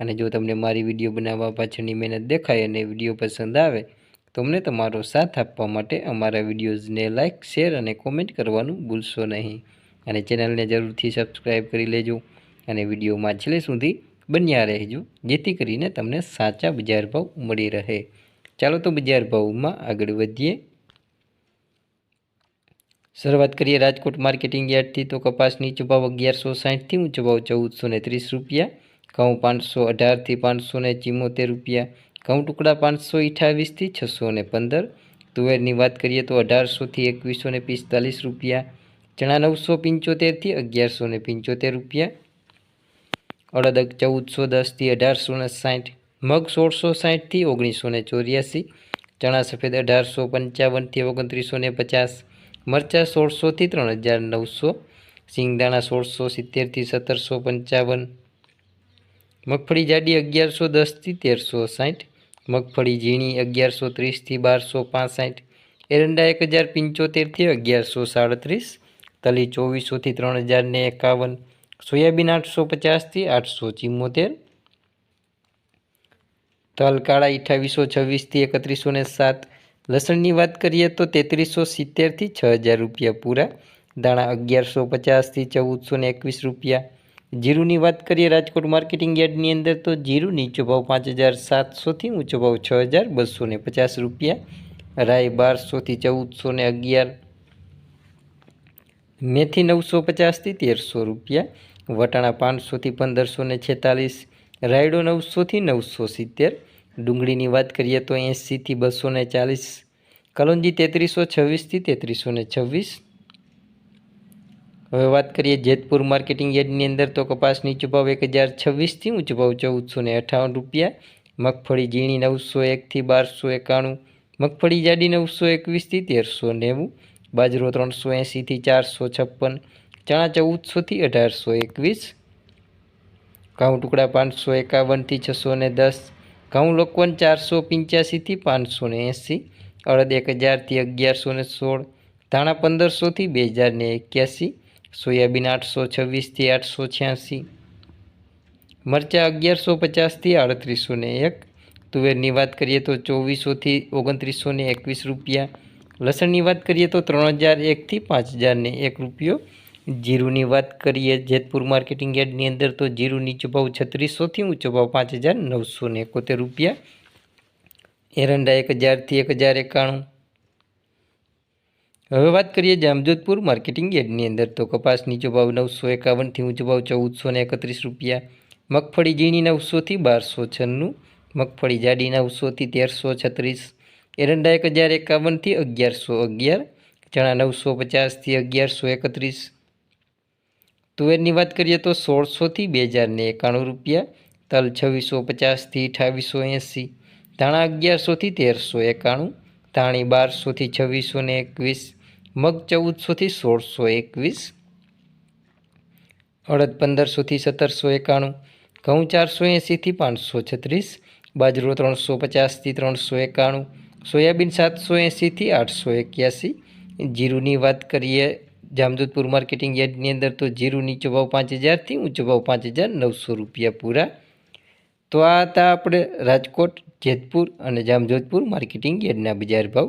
અને જો તમને મારી વીડિયો બનાવવા પાછળની મહેનત દેખાય અને વીડિયો પસંદ આવે તો અમને તમારો સાથ આપવા માટે અમારા વિડીયોઝને લાઇક શેર અને કોમેન્ટ કરવાનું ભૂલશો નહીં. અને ચેનલને જરૂરથી સબસ્ક્રાઈબ કરી લેજો અને વિડીયોમાં છેલ્લે સુધી બન્યા રહેજો, જેથી કરીને તમને સાચા બજાર ભાવ મળી રહે. ચાલો તો બજાર ભાવમાં આગળ વધીએ. શરૂઆત કરીએ રાજકોટ માર્કેટિંગ યાર્ડથી. તો કપાસ નીચો ભાવ અગિયારસો સાહીઠથી ઊંચો ભાવ ચૌદસો ત્રીસ રૂપિયા. ઘઉં પાંચસો અઢારથી પાંચસો ને ચિમ્મોતેર રૂપિયા, ઘઉં ટુકડા પાંચસો અઠાવીસથી છસો ને પંદર, તુવેરની વાત કરીએ તો અઢારસોથી એકવીસો ને પિસ્તાલીસ રૂપિયા, ચણા નવસો પંચોતેરથી અગિયારસો ને પંચોતેર રૂપિયા અડદ ચૌદસો દસથી અઢારસો ને સાઠ, મગ સોળસો સાઠથી ઓગણીસો ને ચોર્યાસી, ચણા સફેદ અઢારસો પંચાવનથી ઓગણત્રીસો ને પચાસ, મરચાં સોળસોથી ત્રણ હજાર નવસો, સિંગદાણા સોળસો સિત્તેરથી સત્તરસો પંચાવન મગફળી જાડી અગિયારસો દસથી તેરસો સાઠ, મગફળી ઝીણી અગિયારસો ત્રીસથી બારસો પાસઠ, એરંડા એક હજાર પંચોતેરથી અગિયારસો સાડત્રીસ, તલી ચોવીસોથી ત્રણ હજાર ને એકાવન, સોયાબીન આઠસો પચાસથી આઠસો ચિમ્મોતેર, તલ કાળા અઠાવીસો છવ્વીસથી એકત્રીસો ને સાત, લસણની વાત કરીએ તો તેત્રીસો સિત્તેરથી છ હજાર રૂપિયા પૂરા, દાણા અગિયારસો પચાસથી ચૌદસો ને એકવીસ રૂપિયા જીરુની વાત કરીએ રાજકોટ માર્કેટિંગ યાર્ડની અંદર, તો જીરું નીચો ભાવ પાંચ હજાર સાતસોથી ઊંચો ભાવ છ હજાર બસો ને પચાસ રૂપિયા, રાય બારસોથી ચૌદસો ને અગિયાર, મેથી નવસો પચાસથી તેરસો રૂપિયા, વટાણા પાંચસોથી પંદરસો ને છેતાલીસ, રાયડો નવસોથી નવસો સિત્તેર, ડુંગળીની વાત કરીએ તો એંસીથી બસો ને ચાલીસ, કલોંજી તેત્રીસો છવ્વીસથી તેત્રીસો ને છવ્વીસ હવે વાત કરીએ જેતપુર માર્કેટિંગ યાર્ડની અંદર તો કપાસની નીચો એક હજાર છવ્વીસથી ઊંચો ભાવ ચૌદસો ને અઠાવન રૂપિયા, મગફળી ઝીણી નવસો એકથી બારસો એકાણું, મગફળી જાડી નવસો એકવીસથી તેરસો નેવું, બાજરો ત્રણસો એંસીથી ચારસો છપ્પન, ચણા ચૌદસોથી અઢારસો એકવીસ, ઘઉં ટુકડા પાંચસો એકાવનથી છસો ને દસ, ઘઉં લોકવન ચારસો પંચ્યાસીથી પાંચસો ને એંસી અડદ એક હજારથી અગિયારસો ને સોળ, ધાણા પંદરસોથી બે હજાર ને એક્યાસી સોયાબીન આઠસો છવ્વીસથી આઠસો છ્યાસી, મરચાં અગિયારસો પચાસથી આડત્રીસો ને એક, તુવેરની વાત કરીએ તો ચોવીસોથી ઓગણત્રીસો ને એકવીસ રૂપિયા, લસણની વાત કરીએ તો ત્રણ હજાર એકથી પાંચ હજારને એક રૂપિયો, જીરુની વાત કરીએ જેતપુર માર્કેટિંગ યાર્ડની અંદર તો જીરું નીચો ભાવ છત્રીસોથી ઊંચો ભાવ પાંચ હજાર નવસો ને એકોતેર રૂપિયા, એરંડા એક હજારથી એક હજાર એકાણું હવે વાત કરીએ જામજોધપુર માર્કેટિંગ યાર્ડની અંદર, તો કપાસ નીચો ભાવ નવસો એકાવનથી ઊંચો ભાવ ચૌદસો ને એકત્રીસ રૂપિયા, મગફળી ઝીણી નવસોથી બારસો છન્નું, મગફળી જાડી નવસોથી તેરસો છત્રીસ એરંડા એક હજાર એકાવનથી અગિયારસો અગિયાર, ચણા નવસો પચાસથી અગિયારસો એકત્રીસ. તુવેરની વાત કરીએ તો સોળસોથી બે હજાર ને એકાણું રૂપિયા, તલ છવ્વીસો પચાસથી અઠાવીસો એંસી, ધાણા અગિયારસોથી તેરસો એકાણું, ધાણી બારસોથી છવ્વીસો ને એકવીસ મગ ચૌદસોથી સોળસો એકવીસ, અડદ પંદરસોથી સત્તરસો એકાણું, ઘઉં ચારસો એંસીથી પાંચસો છત્રીસ, બાજરો ત્રણસો પચાસથી ત્રણસો એકાણું, સોયાબીન સાતસો એંસીથી આઠસો એક્યાસી. જીરુની વાત કરીએ જામજોધપુર માર્કેટિંગ યાર્ડની અંદર તો જીરુની ભાવ પાંચ હજારથી ઊંચો ભાવ પાંચ હજાર નવસો રૂપિયા પૂરા. તો આ હતા આપણે રાજકોટ, જેતપુર અને જામજોધપુર માર્કેટિંગ યાર્ડના બજાર ભાવ.